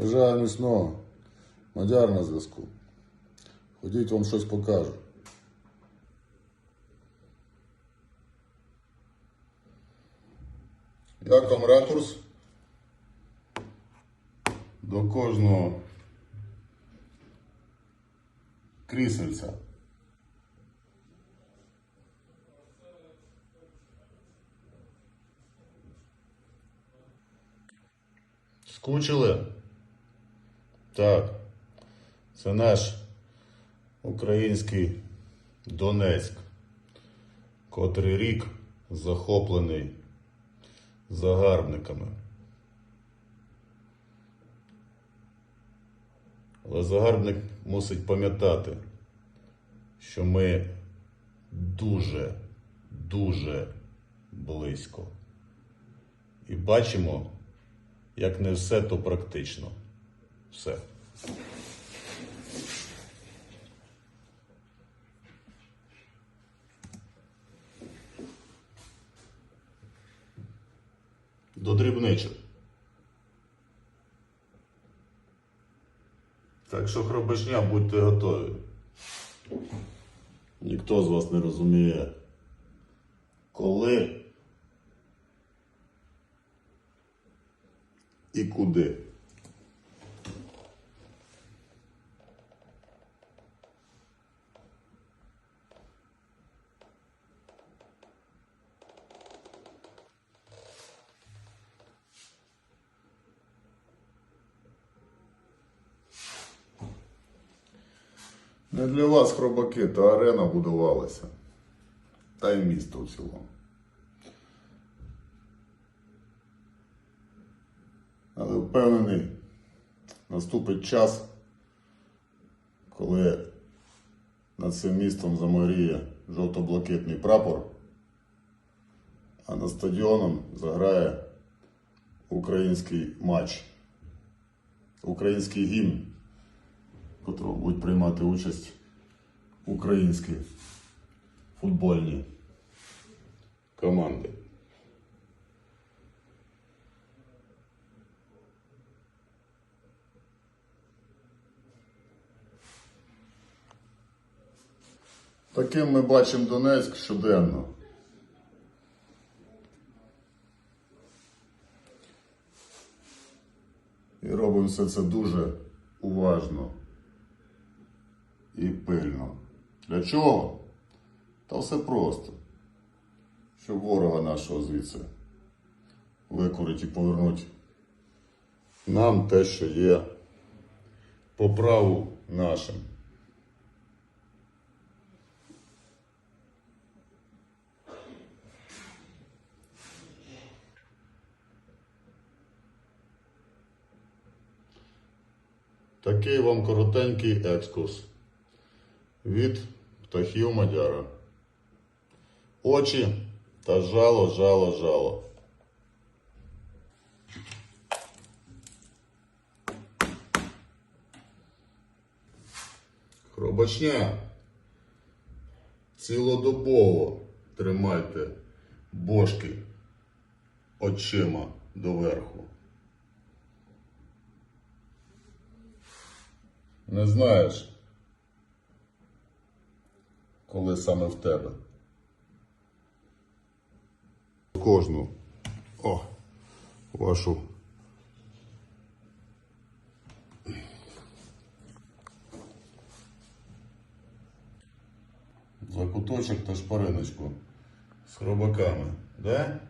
Бажаю міцного. Мадяр на зв'язку. Ходіть, вам щось покажу. Як там ракурс? До кожного крісельця. Скучили? Так. Це наш український Донецьк, котрий рік захоплений загарбниками. Але загарбник мусить пам'ятати, що ми дуже, дуже близько. І бачимо, як не все то практично. Все. До дрібничок. Так що хробачня, будьте готові. Ніхто з вас не розуміє, коли і куди. Не для вас хробаки, та арена будувалася. Та й місто в цілому. Але впевнений, наступить час, коли над цим містом заморіє жовто-блакитний прапор, а над стадіоном заграє український матч, український гімн, в котрому будуть приймати участь українські футбольні команди. Таким ми бачимо Донецьк щоденно. І робимо все це дуже уважно і пильно. Для чого? Та все просто. Щоб ворога нашого звідси викурить і повернуть нам те, що є по праву нашим. Такий вам коротенький екскурс від птахів Мадяра. Очі та жало, жало, жало. Хробачня. Цілодобово тримайте бошки очима доверху. Не знаєш, коли саме в тебе. Кожну о, вашу закуточок та шпариночку з хробаками, да?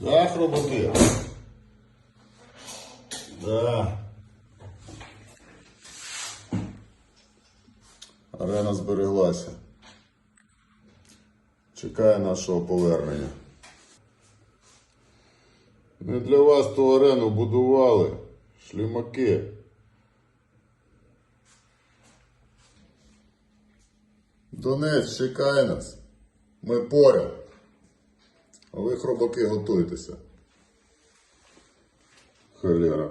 Да, хробаки? Да. Арена збереглася. Чекає нашого повернення. Не для вас ту арену будували. Шлімаки. Донець чекає нас. Ми поряд. А ви хробаки готуйтеся. Холера.